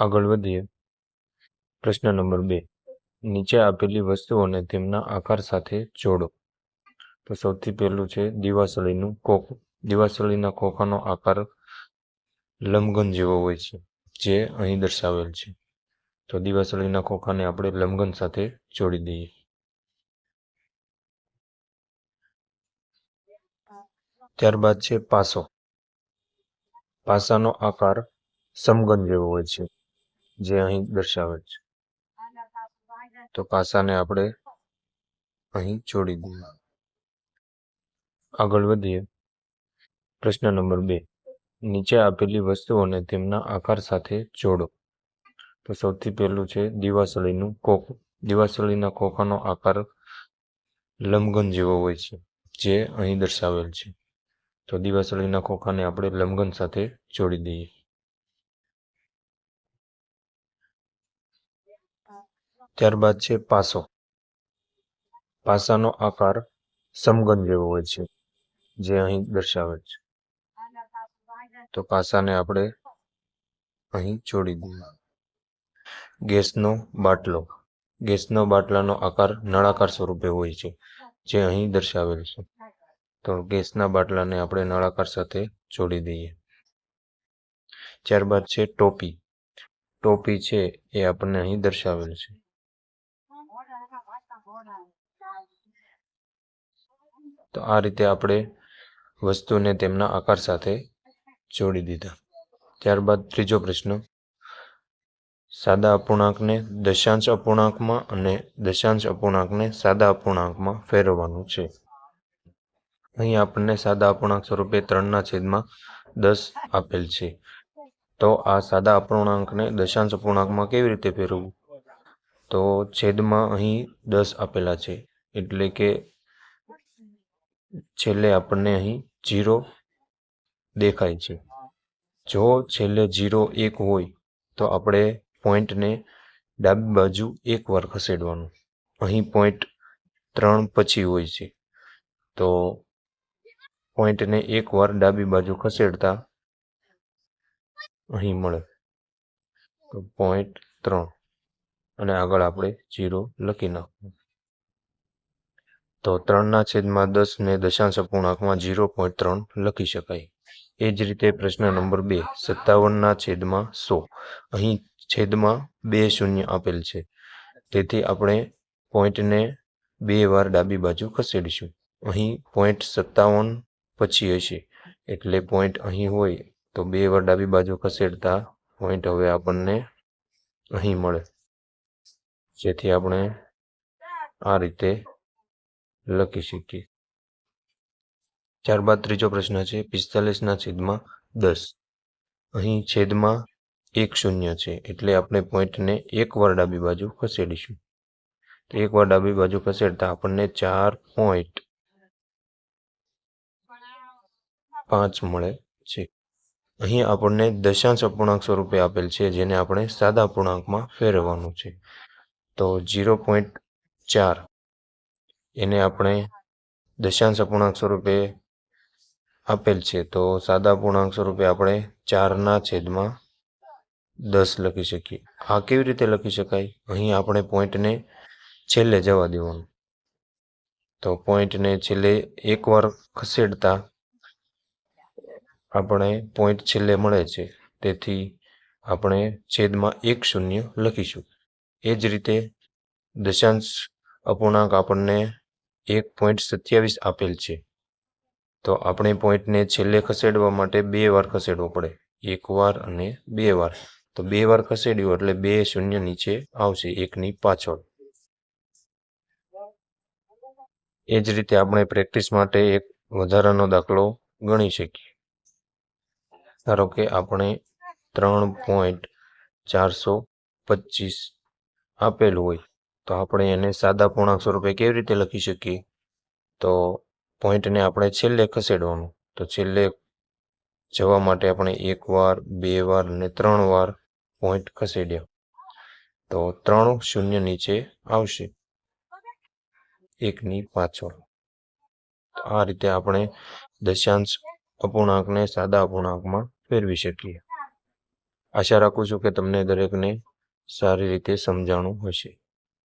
આગળ વધીએ. પ્રશ્ન નંબર બે. નીચે આપેલી વસ્તુઓને તેમના આકાર સાથે જોડો. તો સૌથી પહેલું છે દિવાસળીનું ખોખું. દિવાસળીના ખોખાનો આકાર લંબગન જેવો હોય છે, જે અહીં દર્શાવેલ છે. તો દિવાસળીના ખોખાને આપણે લંબગન સાથે જોડી દઈએ. ત્યારબાદ છે પાસો. પાસાનો આકાર સમગન જેવો હોય છે. જે અહીં દર્શાવેલ છે. તો પાસાને આપણે અહીં છોડી દઈએ. આગળ વધીએ. પ્રશ્ન નંબર બે. નીચે આપેલી વસ્તુઓને તેમના આકાર સાથે જોડો. તો સૌથી પહેલું છે દિવાસળીનું ખોખું. દિવાસળીના ખોખાનો આકાર લંબગન જેવો હોય છે, જે અહીં દર્શાવેલ છે. તો દિવાસળીના ખોખાને આપણે લંબગન સાથે જોડી દઈએ. ત્યારબાદ છે પાસો. પાસાનો આકાર સમઘન જેવો હોય છે, જે અહીં દર્શાવેલ છે. તો પાસાને આપણે અહીં છોડી દઈએ. ગેસનો બાટલો. ગેસનો બાટલાનો આકાર નળાકાર સ્વરૂપે હોય છે, જે અહીં દર્શાવેલ છે. તો ગેસના બાટલાને આપણે નળાકાર સાથે જોડી દઈએ. ત્યારબાદ છે ટોપી. ટોપી છે એ આપણને અહીં દર્શાવેલ છે. તો આ રીતે આપણે વસ્તુને તેમના આકાર સાથે જોડી દીધા. ત્યારબાદ ત્રીજો પ્રશ્ન. સાદા અપૂર્ણાંકને દશાંશ અપૂર્ણાંકમાં અને દશાંશ અપૂર્ણાંકને સાદા અપૂર્ણાંકમાં ફેરવવાનું છે. અહીં આપણને સાદા અપૂર્ણાંક સ્વરૂપે ત્રણના છેદમાં દસ આપેલ છે. તો આ સાદા અપૂર્ણાંકને દશાંશ અપૂર્ણાંકમાં કેવી રીતે ફેરવવું? તો છેદમાં અહીં દસ આપેલા છે. એટલે કે છેલ્લે આપણને અહીં જીરો દેખાય છે. જો છેલ્લે જીરો એક હોય, તો આપણે પોઈન્ટને ડાબી બાજુ એકવાર ખસેડવાનું. અહીં પોઈન્ટ ત્રણ પછી હોય છે. તો પોઈન્ટને એકવાર ડાબી બાજુ ખસેડતા અહીં મળે. પોઈન્ટ ત્રણ. અને આગળ આપણે જીરો લખી નાખવું. તો ત્રણના છેદમાં દસ ને દશાંશ અપૂર્ણાંકમાં જીરો પોઈન્ટ ત્રણ લખી શકાય. એ જ રીતે પ્રશ્ન નંબર બે, સત્તાવનના છેદમાં સો. અહીં છેદમાં બે શૂન્ય આપેલ છે. તેથી આપણે પોઈન્ટને બે વાર ડાબી બાજુ ખસેડીશું. અહીં પોઈન્ટ સત્તાવન પછી હશે. એટલે પોઈન્ટ અહીં હોય તો બે વાર ડાબી બાજુ ખસેડતા પોઈન્ટ હવે આપણને અહીં મળે. જેથી આપણે આ રીતે લખી શકીએ. ત્યારબાદ ત્રીજો પ્રશ્ન છે, પિસ્તાલીસના છેદમાં દસ. અહીં છેદમાં એક શૂન્ય છે, એટલે આપણે પોઈન્ટને એક વાર ડાબી બાજુ ખસેડીશું. તો એક વાર ડાબી બાજુ ખસેડતા આપણને ચાર પોઈન્ટ પાંચ મળે છે. અહીં આપણને દશાંશ અપૂર્ણાંક સ્વરૂપે આપેલ છે, જેને આપણે સાદા અપૂર્ણાંકમાં ફેરવવાનું છે. તો જીરો પોઈન્ટ ચાર. એને આપણે દશાંશ અપૂર્ણાંક સ્વરૂપે આપેલ છે. તો સાદા અપૂર્ણાંક સ્વરૂપે આપણે ચારના છેદમાં દસ લખી શકીએ. આ કેવી રીતે લખી શકાય? અહીં આપણે પોઈન્ટને છેલ્લે જવા દેવાનું. તો પોઈન્ટને છેલ્લે એકવાર ખસેડતા આપણે પોઈન્ટ છેલ્લે મળે છે. તેથી આપણે છેદમાં એક શૂન્ય લખીશું. એ જ રીતે દશાંશ અપૂર્ણાંક આપણને એક પોઈન્ટ સત્યાવીસ આપેલ છે. તો આપણે પોઈન્ટને છેલ્લે ખસેડવા માટે બે વાર ખસેડવો પડે. એક વાર અને બે વાર. તો બે વાર ખસેડ્યું એટલે બે શૂન્ય નીચે આવશે, એકની પાછળ. એ જ રીતે આપણે પ્રેક્ટિસ માટે એક વધારાનો દાખલો ગણી શકીએ. ધારો કે આપણે ત્રણ પોઈન્ટ ચારસો પચીસ આપેલું હોય. તો આપણે એને સાદા પૂર્ણાંક સ્વરૂપે કેવી રીતે લખી શકીએ? તો પોઈન્ટને આપણે છેલ્લે ખસેડવાનું. તો છેલ્લે જવા માટે આપણે એક વાર, બે વાર અને ત્રણ વાર પોઈન્ટ ખસેડ્યા. તો ત્રણ શૂન્ય નીચે આવશે. એકની પાછળ. આ રીતે આપણે દશાંશ અપૂર્ણાંકને સાદા અપૂર્ણાંકમાં ફેરવી શકીએ. આશા રાખું છું કે તમને દરેકને સારી રીતે સમજાણું હશે